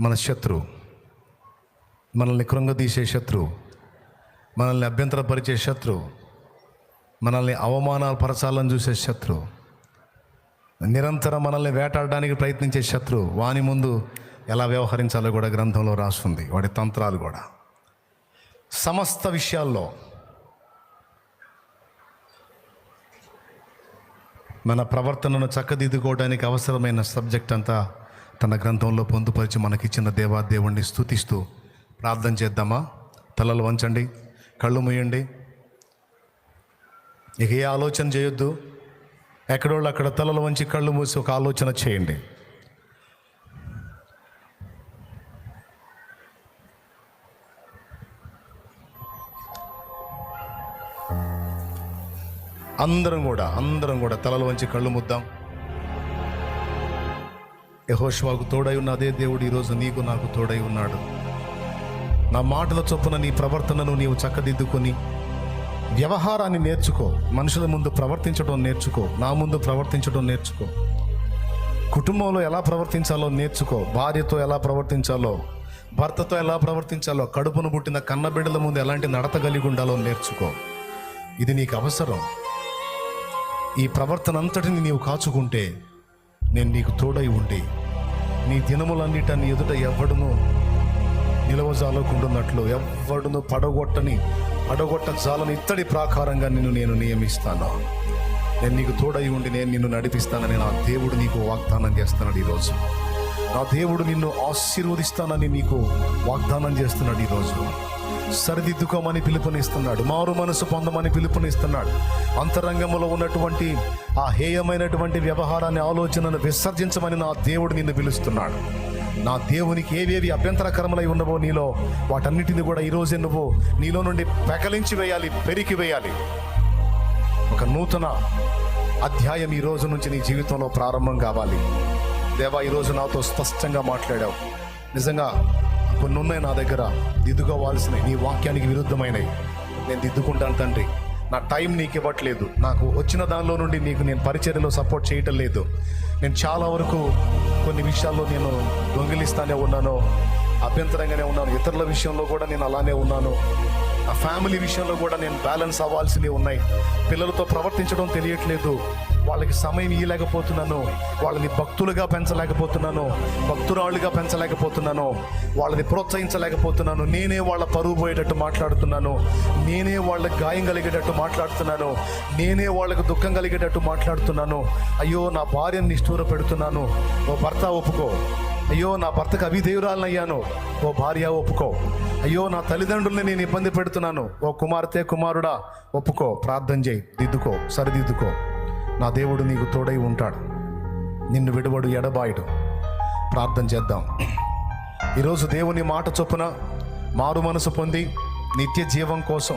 మన శత్రువు మనల్ని కృంగదీసే శత్రువు మనల్ని అభ్యంతరపరిచే శత్రువు మనల్ని అవమానాలు పరచాలని చూసే శత్రువు నిరంతరం మనల్ని వేటాడడానికి ప్రయత్నించే శత్రువు వాని ముందు ఎలా వ్యవహరించాలో కూడా గ్రంథంలో రాస్తుంది. వాడి తంత్రాలు కూడా. సమస్త విషయాల్లో మన ప్రవర్తనను చక్కదిద్దుకోవడానికి అవసరమైన సబ్జెక్ట్ అంతా తన గ్రంథంలో పొందుపరిచి మనకిచ్చిన దేవాదేవుణ్ణి స్థుతిస్తూ స్తుతిస్తూ ప్రార్థన చేద్దామా? తలలు వంచండి కళ్ళు మూయండి. ఇక ఏ ఆలోచన చేయొద్దు. ఎక్కడోళ్ళు అక్కడ తలలు వంచి కళ్ళు మూసి ఒక ఆలోచన చేయండి. అందరం కూడా అందరం కూడా తలలు వంచి కళ్ళు ముద్దాం. యహోష్వాకు తోడై ఉన్న అదే దేవుడు ఈరోజు నీకు నాకు తోడై ఉన్నాడు. నా మాటల చొప్పున నీ ప్రవర్తనను నీవు చక్కదిద్దుకొని వ్యవహారాన్ని నేర్చుకో. మనుషుల ముందు ప్రవర్తించడం నేర్చుకో. నా ముందు ప్రవర్తించడం నేర్చుకో. కుటుంబంలో ఎలా ప్రవర్తించాలో నేర్చుకో. భార్యతో ఎలా ప్రవర్తించాలో భర్తతో ఎలా ప్రవర్తించాలో కడుపును పుట్టిన కన్నబిడ్డల ముందు ఎలాంటి నడత కలిగి ఉండాలో నేర్చుకో. ఇది నీకు అవసరం. ఈ ప్రవర్తన అంతటిని నీవు కాచుకుంటే నేను నీకు తోడై ఉండి నీ దినములన్నిట నీ ఎదుట ఎవడును నిలవజాలకుండున్నట్లు ఎవడును పడగొట్టని పడగొట్ట జాలని ఇత్తడి ప్రాకారంగా నిన్ను నేను నియమిస్తాను. నేను నీకు తోడై ఉండి నేను నిన్ను నడిపిస్తానని నా దేవుడు నీకు వాగ్దానం చేస్తున్నాడు ఈరోజు. నా దేవుడు నిన్ను ఆశీర్వదిస్తానని నీకు వాగ్దానం చేస్తున్నాడు ఈరోజు. సరిదిద్దుకోమని పిలుపునిస్తున్నాడు. మారు మనసు పొందమని పిలుపునిస్తున్నాడు. అంతరంగంలో ఉన్నటువంటి ఆ హేయమైనటువంటి వ్యవహారాన్ని ఆలోచనను విసర్జించమని నా దేవుడు నిన్ను పిలుస్తున్నాడు. నా దేవునికి ఏవేవి అభ్యంతరకరములై ఉన్నవో నీలో వాటన్నిటిని కూడా ఈరోజే నువ్వు నీలో నుండి పెకలించి వేయాలి పెరికి వేయాలి. ఒక నూతన అధ్యాయం ఈ రోజు నుంచి నీ జీవితంలో ప్రారంభం కావాలి. దేవా ఈరోజు నాతో స్పష్టంగా మాట్లాడావు. నిజంగా కొన్ని ఉన్నాయి నా దగ్గర. దిద్దుకోవాల్సినవి నీ వాక్యానికి విరుద్ధమైనవి. నేను దిద్దుకుంటాను తండ్రి. నా టైం నీకు ఇవ్వట్లేదు. నాకు వచ్చిన దానిలో నుండి నీకు నేను పరిచర్యలో సపోర్ట్ చేయటం లేదు. నేను చాలా వరకు కొన్ని విషయాల్లో నేను దొంగిలిస్తానే ఉన్నాను. అభ్యంతరంగానే ఉన్నాను. ఇతరుల విషయంలో కూడా నేను అలానే ఉన్నాను. ఆ ఫ్యామిలీ విషయంలో కూడా నేను బ్యాలెన్స్ అవ్వాల్సినవి ఉన్నాయి. పిల్లలతో ప్రవర్తించడం తెలియట్లేదు. వాళ్ళకి సమయం ఇవ్వలేకపోతున్నాను వాళ్ళని భక్తులుగా పెంచలేకపోతున్నాను. భక్తురాళ్ళుగా పెంచలేకపోతున్నాను. వాళ్ళని ప్రోత్సహించలేకపోతున్నాను. నేనే వాళ్ళ పరువు పోయేటట్టు మాట్లాడుతున్నాను. నేనే వాళ్ళకి గాయం కలిగేటట్టు మాట్లాడుతున్నాను. నేనే వాళ్ళకు దుఃఖం కలిగేటట్టు మాట్లాడుతున్నాను. అయ్యో నా భార్యను నిష్ఠూర పెడుతున్నాను. ఓ భర్త ఒప్పుకో. అయ్యో నా భర్తకు అవిధేయురాలను అయ్యాను ఓ భార్య ఒప్పుకో. అయ్యో నా తల్లిదండ్రుల్ని నేను ఇబ్బంది పెడుతున్నాను. ఓ కుమార్తె కుమారుడా ఒప్పుకో. ప్రార్థన చేయి. దిద్దుకో. సరిదిద్దుకో. నా దేవుడు నీకు తోడై ఉంటాడు. నిన్ను విడవడు ఎడబాయుడు. ప్రార్థన చేద్దాం. ఈరోజు దేవుని మాట చొప్పున మారు మనసు పొంది నిత్య జీవం కోసం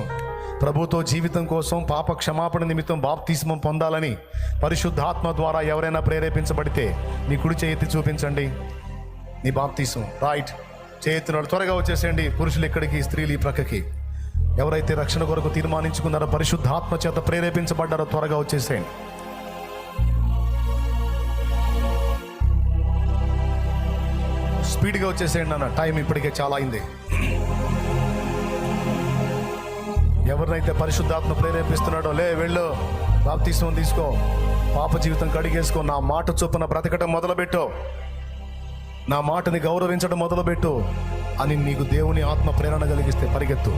ప్రభుతో జీవితం కోసం పాప క్షమాపణ నిమిత్తం బాప్తిస్మం పొందాలని పరిశుద్ధాత్మ ద్వారా ఎవరైనా ప్రేరేపించబడితే మీ కుడి చేతి చూపించండి. నీ బాప్తీసం. రైట్ చేతున్నాడు త్వరగా వచ్చేసేయండి. పురుషులు ఇక్కడికి స్త్రీలు ఈ ప్రక్కకి. ఎవరైతే రక్షణ కొరకు తీర్మానించుకున్నారో పరిశుద్ధాత్మ చేత ప్రేరేపించబడ్డారో త్వరగా వచ్చేసేయండి. స్పీడ్గా వచ్చేసేయండి అన్న. టైం ఇప్పటికే చాలా అయింది. ఎవరినైతే పరిశుద్ధాత్మ ప్రేరేపిస్తున్నాడో లే వెళ్ళు. బాప్తీసం తీసుకో. పాప జీవితం కడిగేసుకో. నా మాట చొప్పున బ్రతకటం మొదలుపెట్టు. నా మాటని గౌరవించడం మొదలుపెట్టు. అని నీకు దేవుని ఆత్మ ప్రేరణ కలిగిస్తే పరిగెత్తు.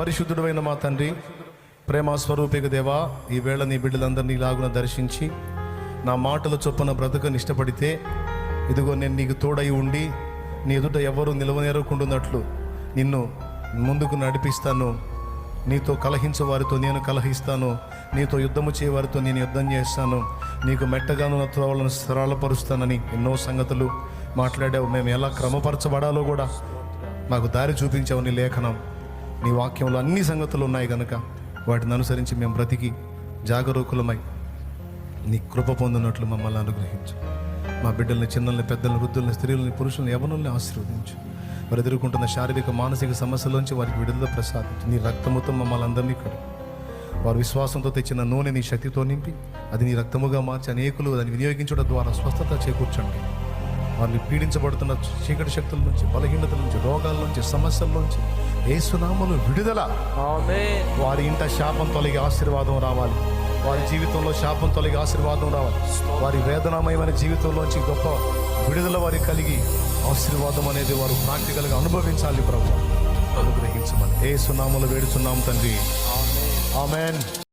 పరిశుద్ధుడైన మా తండ్రి ప్రేమ స్వరూపిక దేవా ఈ వేళ నీ బిడ్డలందరినీ లాగున దర్శించి నా మాటల చొప్పున బ్రతకని ఇష్టపడితే ఇదిగో నేను నీకు తోడై ఉండి నీ ఎదుట ఎవరు నిలవనేరకుండున్నట్లు నిన్ను ముందుకు నడిపిస్తాను. నీతో కలహించే వారితో నేను కలహిస్తాను. నీతో యుద్ధము చేయవారితో నేను యుద్ధం చేస్తాను. నీకు మెట్టగాను నా త్రోవలను సరళపరుస్తానని ఎన్నో సంగతులు మాట్లాడావు. మేము ఎలా క్రమపరచబడాలో కూడా మాకు దారి చూపించావు నీ లేఖనం. నీ వాక్యంలో అన్ని సంగతులు ఉన్నాయి కనుక వాటిని అనుసరించి మేము బ్రతికి జాగరూకులమై నీ కృప పొందినట్లు మమ్మల్ని అనుగ్రహించు. మా బిడ్డల్ని చిన్నల్ని పెద్దల్ని వృద్ధుల్ని స్త్రీలని పురుషుల్ని యవనుల్ని ఆశీర్వదించు. వారు ఎదుర్కొంటున్న శారీరక మానసిక సమస్యల నుంచి వారికి విడుదల ప్రసాదించు. నీ రక్తముతో మమ్మల్ని అందరినీ కడు. వారు విశ్వాసంతో తెచ్చిన నూనె నీ శక్తితో నింపి అది నీ రక్తముగా మార్చి అనేకులు దాన్ని వినియోగించడం ద్వారా స్వస్థత చేకూర్చండి. వారిని పీడించబడుతున్న చీకటి శక్తుల నుంచి బలహీనతల నుంచి రోగాల నుంచి సమస్యల నుంచి ఏసునామలు విడుదల. వారి ఇంట శాపం తొలగి ఆశీర్వాదం రావాలి. వారి జీవితంలో శాపం తొలగి ఆశీర్వాదం రావాలి. వారి వేదనామయమైన జీవితంలోంచి గొప్ప విడుదల వారికి కలిగి ఆశీర్వాదం అనేది వారు ప్రాక్టికల్గా అనుభవించాలి ప్రభు. అనుగ్రహించమని. ఏ సునామలు వేడుచున్నాం తండ్రి. ఆమెన్.